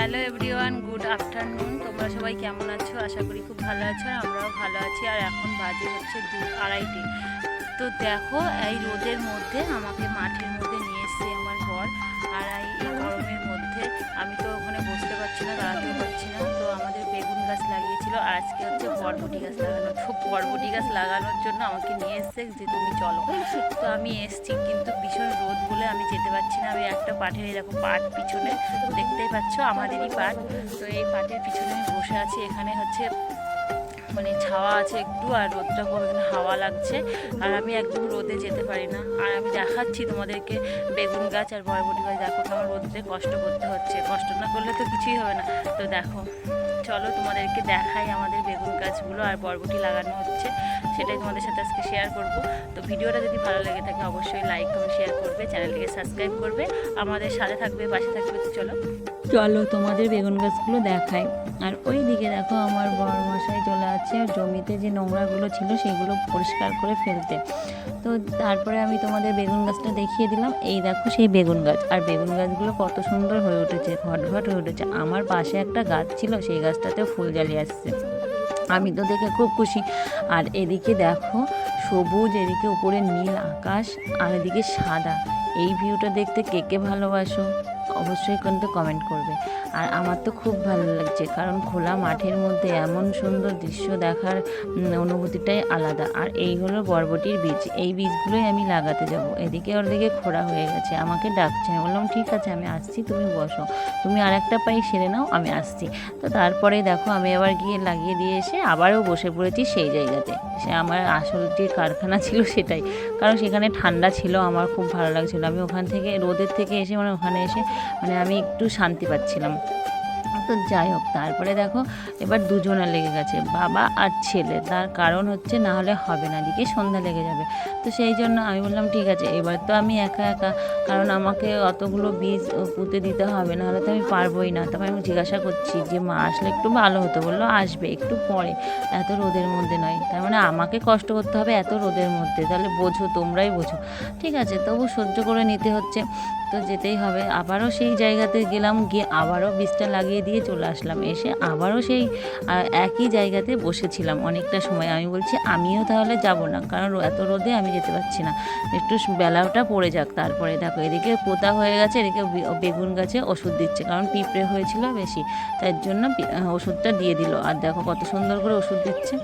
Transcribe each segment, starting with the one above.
Hello everyone, good afternoon. তোমরা সবাই কেমন আছো? আশা করি খুব ভালো আছো আর আমরাও ভালো আছি। আর এখন বাজে হচ্ছে দু আড়াইটে। তো দেখো, এই রোদের মধ্যে আমাকে মাঠের মধ্যে নিয়ে এসছে আমার ঘর। আর এই গরমের মধ্যে আমি তো ওখানে বসতে পারছি না দাঁড়াতেও গাছ লাগিয়েছিল। আর আজকে হচ্ছে বরবটি গাছ লাগানো। তো বরবটি গাছ লাগানোর জন্য আমাকে নিয়ে এসছে যে তুমি চলো। তো আমি এসছি, কিন্তু ভীষণ রোদ বলে আমি যেতে পারছি না। আমি একটা পাঠের এরকম পাট পিছনে, দেখতেই পাচ্ছ আমাদেরই পাট তো এই পাটের পিছনে আমি বসে আছি। এখানে হচ্ছে মানে ছাওয়া আছে একটু আর রোদটা এখানে হাওয়া লাগছে। আর আমি একদম রোদে যেতে পারি না। আর আমি দেখাচ্ছি তোমাদেরকে বেগুন গাছ আর বরবটি গাছ। দেখো আমার রোদে কষ্ট করতে হচ্ছে। কষ্ট না করলে তো কিছুই হবে না। তো দেখো, চলো তোমাদেরকে দেখাই আমাদের বেগুন গাছগুলো আর বরবটি লাগানো হচ্ছে। সেটাই তোমাদের সাথে আজকে শেয়ার করব। তো ভিডিওটা যদি ভালো লেগে থাকে, অবশ্যই লাইক কমেন্ট শেয়ার করবে। চ্যানেলটিকে সাবস্ক্রাইব করবে। আমাদের সাথে থাকবে, পাশে থাকবে, তো চলো। চলো তোমাদের বেগুন গাছগুলো দেখাই। আর ওই দিকে দেখো আমার বড় মশাই চলে আছে। আর জমিতে যে নোংরাগুলো ছিল সেগুলো পরিষ্কার করে ফেলতে। তো তারপরে আমি তোমাদের বেগুন গাছটা দেখিয়ে দিলাম। এই দেখো সেই বেগুন গাছ। আর বেগুন গাছগুলো কত সুন্দর হয়ে উঠেছে, ঘটঘট হয়ে উঠেছে। আমার পাশে একটা গাছ ছিল, সেই গাছটাতেও ফুল জ্বালিয়ে আসছে। আমি তো দেখে খুব খুশি। আর এদিকে দেখো সবুজ, এদিকে উপরে নীল আকাশ, আর এদিকে সাদা। এই ভিউটা দেখতে কে কে ভালোবাসো অবশ্যই কিন্তু কমেন্ট করবে। আর আমার তো খুব ভালো লাগছে, কারণ খোলা মাঠের মধ্যে এমন সুন্দর দৃশ্য দেখার অনুভূতিটাই আলাদা। আর এই হলো বরবটির বীজ, এই বীজগুলোই আমি লাগাতে যাব। এদিকে ওর দিকে খোড়া হয়ে গেছে, আমাকে ডাকছে, আমি বললাম, ঠিক আছে, আমি আসছি, তুমি বসো। তুমি আর একটা পাই সেরে নাও, আমি আসছি। তো তারপরে দেখো, আমি আবার গিয়ে লাগিয়ে দিয়ে এসে আবারও বসে পড়েছি সেই জায়গাতে। সে আমার আসল যে কারখানা ছিল সেটাই। কারণ সেখানে ঠান্ডা ছিল, আমার খুব ভালো লাগছিল। আমি ওখান থেকে, রোদের থেকে এসে মানে ওখানে এসে মানে আমি একটু শান্তি পাচ্ছিলাম। তো যাই হোক, তারপরে দেখো এবার দুজনে লেগে গেছে, বাবা আর ছেলে। তার কারণ হচ্ছে না হলে হবে না দিকে সন্ধ্যা লেগে যাবে। তো সেই জন্য আমি বললাম, ঠিক আছে, এবার তো আমি একা একা, কারণ আমাকে অতগুলো বীজ পুঁতে দিতে হবে, না হলে তো আমি পারবোই না। তবে আমি জিজ্ঞাসা করছি যে, মা, আসলে একটু ভালো হতো। বলল, আসবে, একটু পরে। এত রোদের মধ্যে নয়, তার মানে আমাকে কষ্ট করতে হবে এত রোদের মধ্যে, তাহলে বোঝো, তোমরাই বোঝো। ঠিক আছে, তবু সহ্য করে নিতে হচ্ছে, তো যেতেই হবে। আবারও সেই জায়গাতে গেলাম, গিয়ে আবারও বীজটা লাগিয়ে দিয়ে চলে আসলাম। এসে আবারও সেই একই জায়গাতে বসেছিলাম। অনেকটা সময়। আমি বলছি, আমিও তাহলে যাব না। কারণ এত রোদে আমি যেতে পারছি না। একটু বেলাটা পড়ে যাক তারপরে। দেখো, এদিকে পোতা হয়ে গেছে, এদিকে বেগুন গাছে ওষুধ দিচ্ছে। কারণ পিঁপড়ে হয়েছিল বেশি। তার জন্য ওষুধটা দিয়ে দিল। আর দেখো, কত সুন্দর করে ওষুধ দিচ্ছে।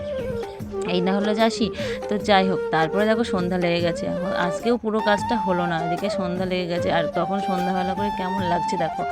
এই না হলো যাসি। তো যাই হোক, তারপরে দেখো সন্ধ্যা লেগে গেছে। আজকেও পুরো কাজটা হলো না, এদিকে সন্ধ্যা লেগে গেছে। আর তখন সন্ধ্যাবেলা করে কেমন লাগছে দেখো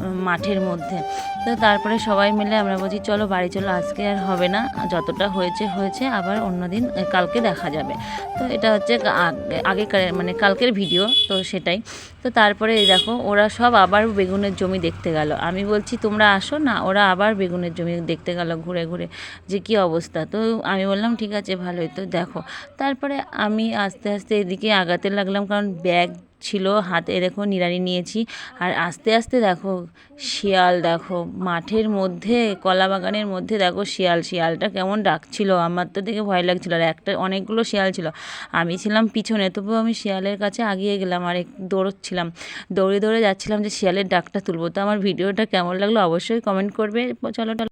মাঠের মধ্যে। তো তারপরে সবাই মিলে আমরা বলছি, চলো বাড়ি, চলো, আজকে আর হবে না। যতটা হয়েছে হয়েছে। আবার অন্যদিন কালকে দেখা যাবে। তো এটা হচ্ছে আগে- আগেকার মানে কালকের ভিডিও, তো সেটাই। তো তারপরে দেখো, ওরা সব আবার বেগুনের জমি দেখতে গেল। আমি বলছি, তোমরা আসো না, ওরা আবার বেগুনের জমি দেখতে গেল ঘুরে ঘুরে। যে কী অবস্থা? তো আমি বললাম ঠিক আছে, ভালোই। তো দেখো, তারপরে আমি আস্তে আস্তে এদিকে আগাতে লাগলাম, কারণ ব্যাগ ছিল হাতে, দেখো নিড়ানি নিয়েছি। আর আস্তে আস্তে দেখো, শিয়াল দেখো, মাঠের মধ্যে, কলা বাগানের মধ্যে দেখো শিয়াল, শিয়ালটা কেমন ডাকছিল, আমার তো দেখে ভয় লাগছিল। আর একটা, অনেকগুলো শিয়াল ছিল। আমি ছিলাম পিছনে তবুও আমি শিয়ালের কাছে আগিয়ে গেলাম, আর দৌড়চ্ছিলাম। দৌড়ে দৌড়ে যাচ্ছিলাম যে, শিয়ালের ডাকটা তুলবো। তো আমার ভিডিওটা কেমন লাগল অবশ্যই কমেন্ট করবে। চলো।